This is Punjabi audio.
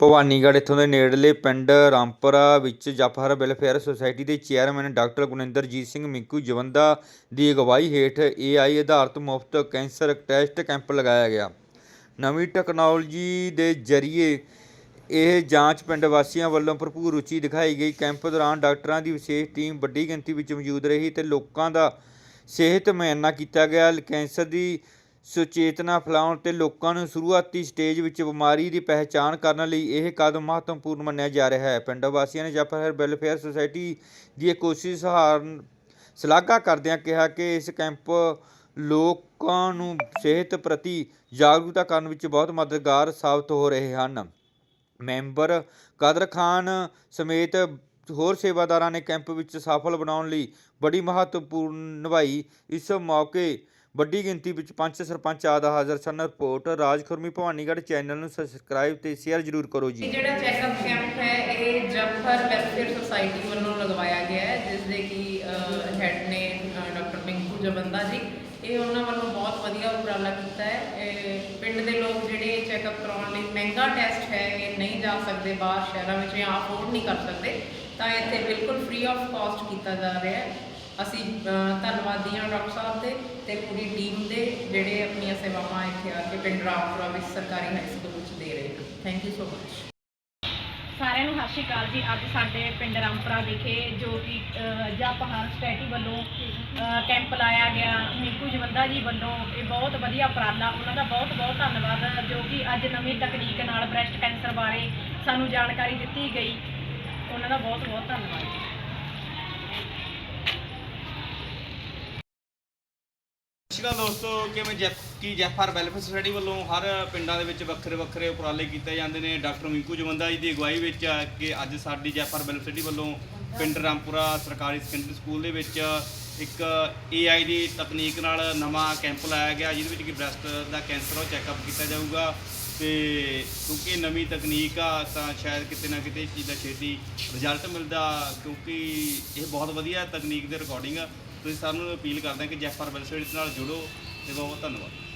ਭਵਾਨੀਗੜ੍ਹ, ਇੱਥੋਂ ਦੇ ਨੇੜਲੇ ਪਿੰਡ ਰਾਮਪੁਰਾ ਵਿੱਚ ਜਫਹਰ ਵੈਲਫੇਅਰ ਸੁਸਾਇਟੀ ਦੇ ਚੇਅਰਮੈਨ ਡਾਕਟਰ ਗੁਰਿੰਦਰਜੀਤ ਸਿੰਘ ਮਿੰਕੂ ਜਵੰਦਾ ਦੀ ਅਗਵਾਈ ਹੇਠ ਏਆਈ ਆਧਾਰਿਤ ਮੁਫਤ ਕੈਂਸਰ ਟੈਸਟ ਕੈਂਪ ਲਗਾਇਆ ਗਿਆ। ਨਵੀਂ ਟੈਕਨੋਲੋਜੀ ਦੇ ਜ਼ਰੀਏ ਇਹ ਜਾਂਚ ਪਿੰਡ ਵਾਸੀਆਂ ਵੱਲੋਂ ਭਰਪੂਰ ਰੁਚੀ ਦਿਖਾਈ ਗਈ। ਕੈਂਪ ਦੌਰਾਨ ਡਾਕਟਰਾਂ ਦੀ ਵਿਸ਼ੇਸ਼ ਟੀਮ ਵੱਡੀ ਗਿਣਤੀ ਵਿੱਚ ਮੌਜੂਦ ਰਹੀ ਤੇ ਲੋਕਾਂ ਦਾ ਸਿਹਤ ਮੁਆਇਨਾ ਕੀਤਾ ਗਿਆ। ਕੈਂਸਰ ਦੀ ਸੁਚੇਤਨਾ ਫੈਲਾਉਣ ਤੇ ਲੋਕਾਂ ਨੂੰ ਸ਼ੁਰੂਆਤੀ ਸਟੇਜ ਵਿੱਚ ਬਿਮਾਰੀ ਦੀ ਪਹਿਚਾਣ ਕਰਨ ਲਈ ਇਹ ਕਦਮ ਮਹੱਤਵਪੂਰਨ ਮੰਨਿਆ ਜਾ ਰਿਹਾ ਹੈ। ਪਿੰਡ ਵਾਸੀਆਂ ਨੇ ਜਫਰ ਵੈਲਫੇਅਰ ਸੁਸਾਇਟੀ ਦੀ ਇਹ ਕੋਸ਼ਿਸ਼ ਸਹਾਰਨ ਸ਼ਲਾਘਾ ਕਰਦਿਆਂ ਕਿਹਾ ਕਿ ਇਸ ਕੈਂਪ ਲੋਕਾਂ ਨੂੰ ਸਿਹਤ ਪ੍ਰਤੀ ਜਾਗਰੂਕਤਾ ਕਰਨ ਵਿੱਚ ਬਹੁਤ ਮਦਦਗਾਰ ਸਾਬਤ ਹੋ ਰਹੇ ਹਨ। ਮੈਂਬਰ ਕਦਰ ਖਾਨ ਸਮੇਤ ਹੋਰ ਸੇਵਾਦਾਰਾਂ ਨੇ ਕੈਂਪ ਵਿੱਚ ਸਫਲ ਬਣਾਉਣ ਲਈ ਬੜੀ ਮਹੱਤਵਪੂਰਨ ਨਿਭਾਈ। ਇਸ ਮੌਕੇ ਵੱਡੀ ਗਿਣਤੀ ਵਿੱਚ ਪੰਚ ਸਰਪੰਚ, ਆਦਿ ਹਾਜ਼ਰ ਸਨ। ਰਿਪੋਰਟ, ਰਾਜ ਖੁਰਮੀ ਭਵਾਨੀਗੜ੍ਹ ਚੈਨਲ ਨੂੰ ਸਬਸਕ੍ਰਾਈਬ ਤੇ ਸ਼ੇਅਰ ਜ਼ਰੂਰ ਕਰੋ ਜੀ। ਇਹ ਜਿਹੜਾ ਚੈੱਕਅਪ ਕੈਂਪ ਹੈ, ਇਹ ਜਫਰ ਵੈਲਫੇਅਰ ਸੁਸਾਇਟੀ ਵੱਲੋਂ ਲਗਵਾਇਆ ਗਿਆ ਹੈ, ਜਿਸ ਦੇ ਕਿ ਹੈਡ ਨੇ ਡਾਕਟਰ ਪਿੰਕੂ ਜਵੰਦਾ ਜੀ, ਇਹ ਉਹਨਾਂ ਵੱਲੋਂ ਬਹੁਤ ਵਧੀਆ ਉਪਰਾਲਾ ਕੀਤਾ ਹੈ। ਇਹ ਪਿੰਡ ਦੇ ਲੋਕ ਜਿਹੜੇ ਚੈੱਕਅਪ ਕਰਾਉਣ ਲਈ ਮਹਿੰਗਾ ਟੈਸਟ ਹੈ, ਇਹ ਨਹੀਂ ਜਾ ਸਕਦੇ ਬਾਹਰ ਸ਼ਹਿਰਾਂ ਵਿੱਚ ਜਾਂ ਅਫੋਰਡ ਨਹੀਂ ਕਰ ਸਕਦੇ, ਤਾਂ ਇੱਥੇ ਬਿਲਕੁਲ ਫ੍ਰੀ ਆਫ ਕਾਸਟ ਕੀਤਾ ਜਾ ਰਿਹਾ ਹੈ। ਅਸੀਂ ਧੰਨਵਾਦੀ ਹਾਂ ਡਾਕਟਰ ਸਾਹਿਬ ਦੇ ਤੇ ਪੂਰੀ ਟੀਮ ਦੇ ਜਿਹੜੇ ਆਪਣੀਆਂ ਸੇਵਾਵਾਂ ਇੱਥੇ ਆ ਕੇ ਪਿੰਡ ਰਾਮਪੁਰਾ ਵਿੱਚ ਸਰਕਾਰੀ ਹਾਈ ਸਕੂਲ ਵਿੱਚ ਦੇ ਰਹੇ ਹਨ। ਥੈਂਕ ਯੂ ਸੋ ਮਚ ਸਾਰਿਆਂ ਨੂੰ ਸਤਿ ਸ਼੍ਰੀ ਅਕਾਲ ਜੀ। ਅੱਜ ਸਾਡੇ ਪਿੰਡ ਰਾਮਪੁਰਾ ਵਿਖੇ ਜੋ ਕਿ ਜਾ ਜਪਹਾਰ ਸਟੈਟੀ ਵੱਲੋਂ ਕੈਂਪ ਲਾਇਆ ਗਿਆ। ਨੀਕੂ ਜਵੰਦਾ ਜੀ ਵੱਲੋਂ ਇਹ ਬਹੁਤ ਵਧੀਆ ਉਪਰਾਲਾ, ਉਹਨਾਂ ਦਾ ਬਹੁਤ ਬਹੁਤ ਧੰਨਵਾਦ, ਜੋ ਕਿ ਅੱਜ ਨਵੀਂ ਤਕਨੀਕ ਨਾਲ ਬ੍ਰੈਸਟ ਕੈਂਸਰ ਬਾਰੇ ਸਾਨੂੰ ਜਾਣਕਾਰੀ ਦਿੱਤੀ ਗਈ। ਉਹਨਾਂ ਦਾ ਬਹੁਤ ਬਹੁਤ ਧੰਨਵਾਦ ਸ਼੍ਰੀ ਅਕਾਲ ਦੋਸਤੋ, ਕਿਵੇਂ ਜੈਫ, ਕੀ ਜੈਫਰ ਵੈਲਫੇਅਰ ਸੁਸਾਇਟੀ ਵੱਲੋਂ ਹਰ ਪਿੰਡਾਂ ਦੇ ਵਿੱਚ ਵੱਖਰੇ ਵੱਖਰੇ ਉਪਰਾਲੇ ਕੀਤੇ ਜਾਂਦੇ ਨੇ? ਡਾਕਟਰ ਮਿੰਕੂ ਜਵੰਦਾ ਜੀ ਦੀ ਅਗਵਾਈ ਵਿੱਚ ਕਿ ਅੱਜ ਸਾਡੀ ਜੈਫਰ ਵੈਲਫੇਅਰ ਸੁਸਾਇਟੀ ਵੱਲੋਂ ਪਿੰਡ ਰਾਮਪੁਰਾ ਸਰਕਾਰੀ ਸੈਕੰਡਰੀ ਸਕੂਲ ਦੇ ਵਿੱਚ ਇੱਕ AI ਦੀ ਤਕਨੀਕ ਨਾਲ ਨਵਾਂ ਕੈਂਪ ਲਾਇਆ ਗਿਆ, ਜਿਹਦੇ ਵਿੱਚ ਕਿ ਬ੍ਰੈਸਟ ਦਾ ਕੈਂਸਰ ਉਹ ਚੈੱਕਅਪ ਕੀਤਾ ਜਾਊਗਾ ਤੇ ਕਿਉਂਕਿ ਨਵੀਂ ਤਕਨੀਕ ਆ, ਤਾਂ ਸ਼ਾਇਦ ਕਿਤੇ ਨਾ ਕਿਤੇ ਇਸ ਚੀਜ਼ ਦਾ ਛੇਤੀ ਰਿਜ਼ਲਟ ਮਿਲਦਾ ਕਿਉਂਕਿ ਇਹ ਬਹੁਤ ਵਧੀਆ ਤਕਨੀਕ ਦੇ ਰਿਕਾਰਡਿੰਗ ਆ। ਤੁਸੀਂ ਸਾਰਿਆਂ ਨੂੰ ਅਪੀਲ ਕਰਦੇ ਹਾਂ ਕਿ ਜੈਫਰ ਵੈਲਫੇਅਰ ਨਾਲ ਜੁੜੋ ਤੇ ਬਹੁਤ ਬਹੁਤ ਧੰਨਵਾਦ।